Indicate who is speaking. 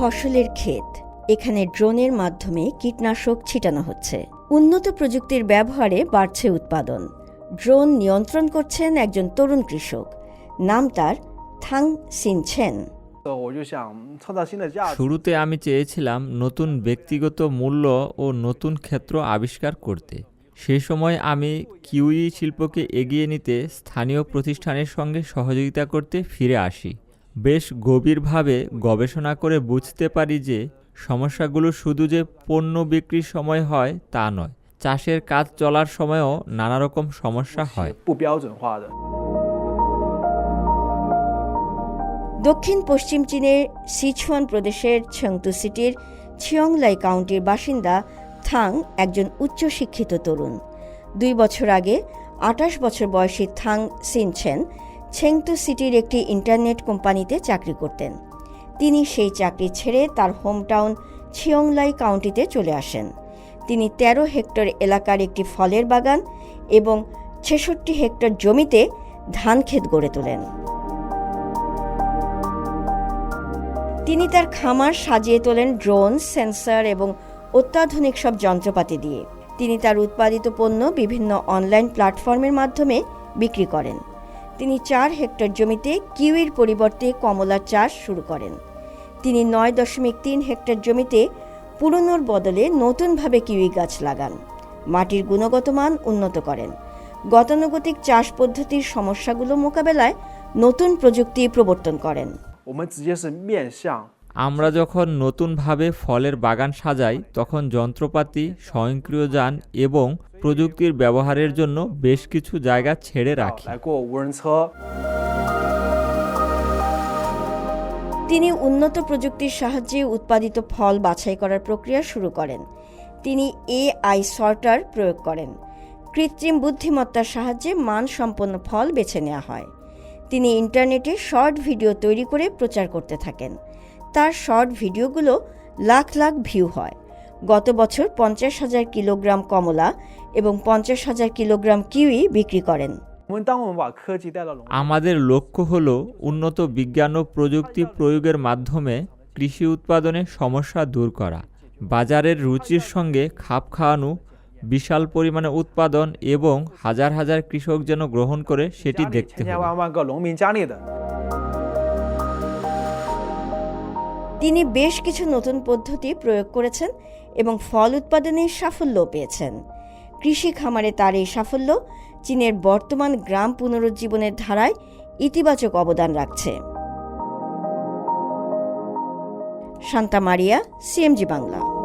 Speaker 1: ফসলের ক্ষেত। এখানে ড্রোনের মাধ্যমে কীটনাশক ছিটানো হচ্ছে। উন্নত প্রযুক্তির ব্যবহারে বাড়ছে উৎপাদন। ড্রোন নিয়ন্ত্রণ করছেন একজন তরুণ কৃষক। নাম তার থাং সিনছেন।
Speaker 2: শুরুতে আমি চেয়েছিলাম নতুন ব্যক্তিগত মূল্য ও নতুন ক্ষেত্র আবিষ্কার করতে। সে সময় আমি কিউই শিল্পকে এগিয়ে নিতে স্থানীয় প্রতিষ্ঠানের সঙ্গে সহযোগিতা করতে ফিরে আসি। বেশ গভীরভাবে গবেষণা করে বুঝতে পারি যে সমস্যাগুলো শুধু যে পণ্য বিক্রির সময় হয় তা নয় চাষের কাজ চলার সময়ও নানা রকম সমস্যা হয়।
Speaker 1: দক্ষিণ পশ্চিম চীনের সিচুয়ান প্রদেশের ছংতু সিটির ছিয়ংলাই কাউন্টির বাসিন্দা থাং একজন উচ্চশিক্ষিত তরুণ। দুই বছর আগে আটাশ বছর বয়সী থাং সিনছেন ছেংতু সিটির একটি ইন্টারনেট কোম্পানিতে চাকরি করতেন। তিনি সেই চাকরি ছেড়ে তার হোমটাউন ছিয়ংলাই কাউন্টিতে চলে আসেন। তিনি ১৩ হেক্টর এলাকার একটি ফলের বাগান এবং ছেষট্টি হেক্টর জমিতে ধান ক্ষেত গড়ে তোলেন। তিনি তার খামার সাজিয়ে তোলেন ড্রোন, সেন্সর এবং অত্যাধুনিক সব যন্ত্রপাতি দিয়ে। তিনি তার উৎপাদিত পণ্য বিভিন্ন অনলাইন প্ল্যাটফর্মের মাধ্যমে বিক্রি করেন। তিনি চার হেক্টর জমিতে কিউইর পরিবর্তে কমলা চাষ শুরু করেন। তিনি নয় দশমিক তিন হেক্টর জমিতে পুরনোর বদলে নতুনভাবে কিউই গাছ লাগান। মাটির গুণগত মান উন্নত করেন। গতানুগতিক চাষ পদ্ধতির সমস্যাগুলো মোকাবেলায় নতুন প্রযুক্তি প্রবর্তন করেন।
Speaker 2: আমরা যখন নতুনভাবে ফলের বাগান সাজাই তখন যন্ত্রপাতি স্বয়ংক্রিয় যান এবং প্রযুক্তির ব্যবহারের জন্য বেশ কিছু জায়গা ছেড়ে রাখি।
Speaker 1: তিনি উন্নত প্রযুক্তির সাহায্যে উৎপাদিত ফল বাছাই করার প্রক্রিয়া শুরু করেন। তিনি এআই সর্টার প্রয়োগ করেন। কৃত্রিম বুদ্ধিমত্তার সাহায্যে মানসম্পন্ন ফল বেছে নেওয়া হয়। তিনি ইন্টারনেটে শর্ট ভিডিও তৈরি করে প্রচার করতে থাকেন। তার শর্ট ভিডিওগুলো লাখ লাখ ভিউ হয়। গত বছর পঞ্চাশ হাজার কিলোগ্রাম কমলা এবং পঞ্চাশ হাজার কিলোগ্রাম কিউই বিক্রি করেন।
Speaker 2: আমাদের লক্ষ্য হল উন্নত বিজ্ঞান ও প্রযুক্তি প্রয়োগের মাধ্যমে কৃষি উৎপাদনে সমস্যা দূর করা। বাজারের রুচির সঙ্গে খাপ খাওয়ানো, বিশাল পরিমাণে উৎপাদন এবং হাজার হাজার কৃষক যেন গ্রহণ করে, সেটি দেখতে হবে।
Speaker 1: তিনি বেশ কিছু নতুন পদ্ধতি প্রয়োগ করেছেন এবং ফল উৎপাদনে সাফল্য পেয়েছেন। কৃষি খামারে তার এই সাফল্য চীনের বর্তমান গ্রাম পুনরুজ্জীবনের ধারায় ইতিবাচক অবদান রাখছে। শান্তা মারিয়া, সিএমজি বাংলা।